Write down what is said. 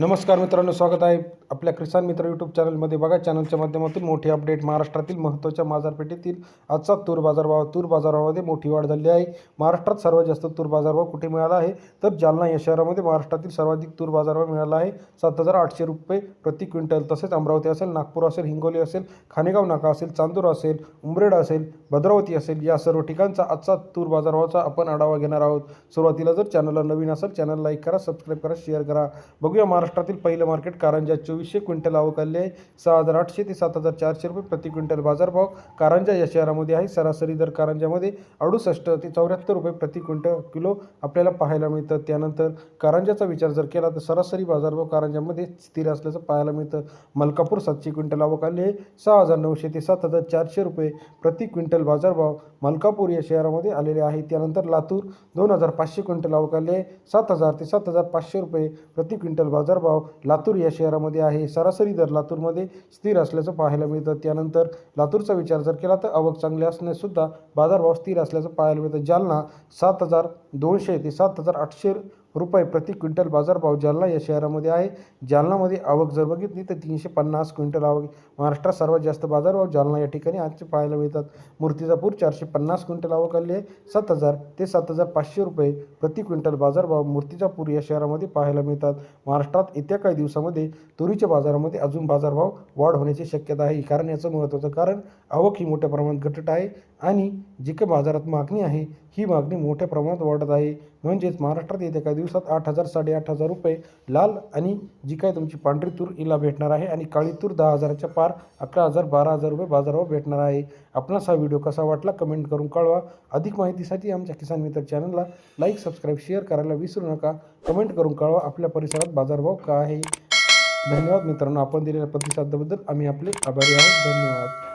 नमस्कार मित्रांनो स्वागत आहे आपल्या किसान मित्र यूट्यूब चॅनलमध्ये बघा चॅनलच्या माध्यमातून मोठी अपडेट महाराष्ट्रातील महत्त्वाच्या बाजारपेठेतील आजचा तूर बाजारभाव. तूर बाजारभावामध्ये मोठी वाढ झाली आहे. महाराष्ट्रात सर्वात जास्त तूर बाजारभाव कुठे मिळाला आहे? तर जालना या शहरामध्ये महाराष्ट्रातील सर्वाधिक तूर बाजारभाव मिळाला आहे. सात हजार आठशे रुपये प्रति क्विंटल. तसेच अमरावती असेल नागपूर असेल हिंगोली असेल खानेगाव नाका असेल चांदूर असेल उमरेड असेल भद्रावती असेल या सर्व ठिकाणचा आजचा तूर बाजारभावाचा आपण आढावा घेणार आहोत. सुरुवातीला जर चॅनलला नवीन असेल चॅनल लाईक करा सबस्क्राईब करा शेअर करा. बघूया महाराष्ट्र महाराष्ट्रातील पहिलं मार्केट कारंजा चोवीसशे क्विंटल आवक आहे. सहा हजार आठशे ते सात हजार चारशे रुपये प्रति क्विंटल बाजारभाव कारंजा या शहरामध्ये आहे. सरासरी दर कारंजामध्ये अडुसष्ट ते चौऱ्याहत्तर रुपये प्रति क्विंटल किलो आपल्याला पाहायला मिळतं. त्यानंतर कारंजाचा विचार जर केला तर सरासरी बाजारभाव कारंजामध्ये स्थिर असल्याचं पाहायला मिळतं. मलकापूर सातशे क्विंटल अवकाली आहे. सहा हजार नऊशे ते सात हजार चारशे रुपये प्रति क्विंटल बाजारभाव मलकापूर या शहरामध्ये आलेले आहे. त्यानंतर लातूर दोन हजार पाचशे क्विंटल आवक आहे. सात हजार ते सात हजार पाचशे रुपये प्रति क्विंटल बाजार बाजारभाव लातूर या शहरामध्ये आहे. सरासरी दर लातूरमध्ये स्थिर असल्याचं पाहायला मिळतं. त्यानंतर लातूरचा विचार जर केला तर आवक चांगली असण्यासुद्धा बाजारभाव स्थिर असल्याचं पाहायला मिळतं. जालना सात हजार दोनशे ते सात हजार आठशे रुपये प्रति क्विंटल बाजारभाव जालना या शहरामध्ये आहे. जालनामध्ये आवक जर बघितली तर तीनशे पन्नास क्विंटल आवक. महाराष्ट्रात सर्वात जास्त बाजारभाव जालना या ठिकाणी आजचे पाहायला मिळतात. मूर्तिजापूर चारशे पन्नास क्विंटल आवक आली आहे. सात हजार ते सात हजार पाचशे रुपये प्रति क्विंटल बाजारभाव मूर्तिजापूर या शहरामध्ये पाहायला मिळतात. महाराष्ट्रात येत्या काही दिवसामध्ये तुरीच्या बाजारामध्ये अजून बाजारभाव वाढ होण्याची शक्यता आहे. कारण याचं महत्त्वाचं कारण आवक ही मोठ्या प्रमाणात घटत आहे. आणि जी काही बाजारात मागणी आहे ही मागणी मोठ्या प्रमाणात वाढत आहे. म्हणजेच महाराष्ट्रात येत्या काही दिवसात आठ हजार साडेआठ हजार रुपये लाल आणि जी काय तुमची पांढरी तूर हिला भेटणार आहे आणि काळी तूर दहा हजाराच्या पार अकरा हजार बारा हजार रुपये बाजारावर भेटणार आहे. आपणास हा व्हिडिओ कसा वाटला कमेंट करून कळवा. अधिक माहितीसाठी आमच्या किसान मित्र चॅनलला लाईक सबस्क्राईब शेअर करायला विसरू नका. कमेंट करून कळवा आपल्या परिसरात बाजारभाव काय आहे. धन्यवाद मित्रांनो आपण दिलेल्या प्रतिसादाबद्दल आम्ही आपले आभारी आहोत. धन्यवाद.